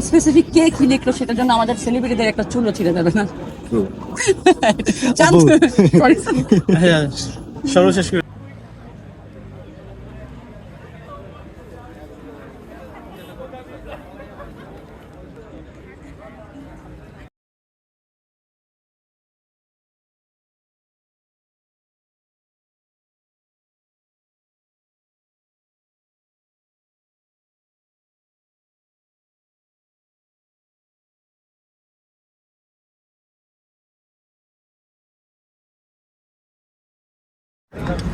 Specific কে কি লিখলো সেটার জন্য আমাদের সেলিব্রিটিদের একটা চুলও ছিঁড়ে যাবে না. হ্যাঁ সর্বশেষ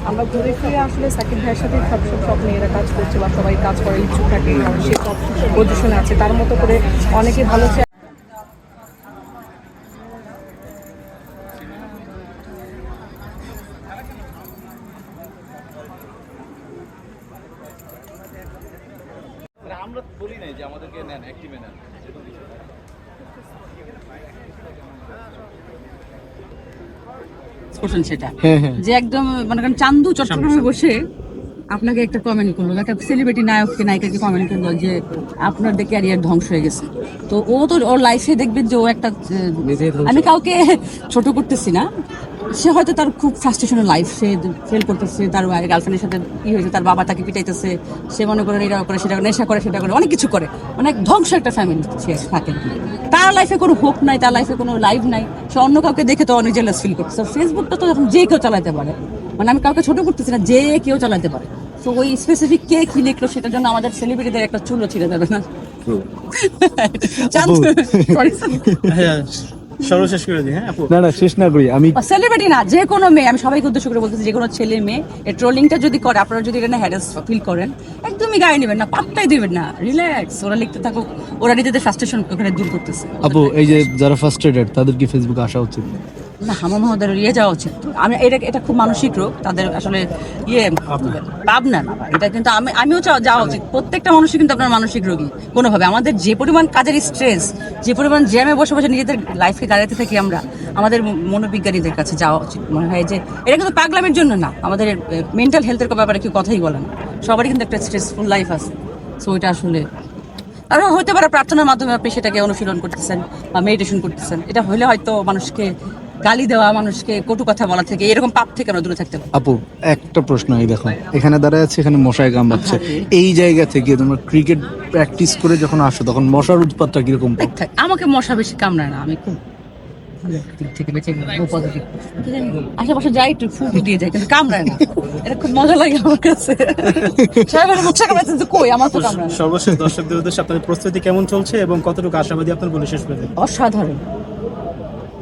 আমরা ঘুরে ফিরে আসলে সাকিব ভাইয়ের সাথে সবসময় সব মেয়েরা কাজ করছে বা সবাই কাজ করার ইচ্ছুক থাকে সে সব পজিশনে আছে। তার মতো করে অনেকে ভালো আমরা বলি নাই যে আমাদেরকে নেন অ্যাক্টিভে নেন। করছেন সেটা। হ্যাঁ হ্যাঁ। যে একদম মানে কারণ চান্দু চট্টগ্রামে বসে আপনাকে একটা কমেন্ট করল। একটা সেলিব্রিটি নায়ককে নায়িকাকে কমেন্ট করল যে আপনার দেখে ক্যারিয়ার ধ্বংস হয়ে গেছে। তো ও তো ওর লাইফে দেখবেন যে ও একটা আমি কাউকে ছোট করতেছি না। সে হয়তো তার খুব ফ্রাস্ট্রেশনের লাইফ সে ফেল করতেছে তার গার্লফ্রেন্ডের সাথে কি হয়েছে তার বাবা তাকে পিটাইতেছে সে মনে করেন এটা করে সেটা করে নেশা করে সেটা করে অনেক কিছু করে। অনেক ধ্বংস একটা ফ্যামিলি সে থাকে। তার লাইফে কোনো হোপ নাই তার লাইফে কোনো লাইফ নাই। সে অন্য কাউকে দেখে তো অনেক জেলাস ফিল করতেছে। ফেসবুকটা তো এখন যে কেউ চালাতে পারে। মানে আমি কাউকে ছোটো করতেছি না যে কেউ চালাতে পারে। তো ওই স্পেসিফিক কে কি লিখলো সেটার জন্য আমাদের সেলিব্রিটিদের একটা চুলও ছিঁড়ে যাবে না. হ্যাঁ সর্বশেষ করে দিই হ্যাঁ আপু? না না শেষ না করি। আমি সেলিব্রিটি না যে কোনো মেয়ে আমি সবাইকে উদ্দেশ্য করে বলতেছি যে কোনো ছেলে মেয়ে এই ট্রোলিংটা যদি করে আপনারা যদি এটা হ্যারাস ফিল করেন একদমই গায়ে নেবেন না পাত্তাই দিবেন না রিল্যাক্স ওরা লিখতে থাকুক ওরা নিজেদের ফ্রাস্ট্রেশন ওখানে দূর করতেছে। আপু এই যে যারা ফার্স্ট তাদের কি ফেসবুকে আসা উচিত। না আমার মহোদয় ইয়ে যাওয়া উচিত। আমি এটা এটা খুব মানসিক রোগ তাদের আসলে ইয়ে ভাবনা। না এটা কিন্তু আমি আমিও যাওয়া উচিত। প্রত্যেকটা মানুষই কিন্তু আপনার মানসিক রোগী কোনোভাবে। আমাদের যে পরিমাণ কাজের স্ট্রেস যে পরিমাণ জ্যামে বসে বসে নিজেদের লাইফকে দাঁড়াতে থাকি আমরা আমাদের মনোবিজ্ঞানীদের কাছে যাওয়া উচিত। মনে হয় যে এটা কিন্তু পাগলামের জন্য না। আমাদের মেন্টাল হেলথের ব্যাপারে কেউ কথাই বলে না। সবারই কিন্তু একটা স্ট্রেসফুল লাইফ আছে। সো এটা আসলে আর হতে পারে প্রার্থনার মাধ্যমে আপনি সেটাকে অনুশীলন করতেছেন বা মেডিটেশন করতেছেন। এটা হলে হয়তো মানুষকে গালি দেওয়া মানুষকে কটু কথা বলা থেকে এরকম পাপ থেকে আমরা দূরে থাকতে পারি। আপু একটা প্রশ্ন এই দেখো এখানে দাঁড়ায় আছে এখানে মশায় কামড়াচ্ছে এই জায়গা থেকে তোমরা ক্রিকেট প্র্যাকটিস করে যখন আসো তখন মশার উৎপাতটা কীরকম? আমাকে মশা বেশি কামড়ায় না আমি খুব থেকে বেঁচে পজিটিভ আশেপাশে যাই একটু ফুল দিয়ে যাই কিন্তু কামড়ায় না। এটা খুব মজা লাগে আমার কাছে। সবাই বলে কামড়াচ্ছে কিন্তু কই? আমার তো কামড়ায় সর্বশেষ দর্শকদের উদ্দেশ্যে আপনাদের প্রস্তুতি কেমন চলছে এবং কতটুকু আশাবাদী আপনার বলে শেষ করে অসাধারণ।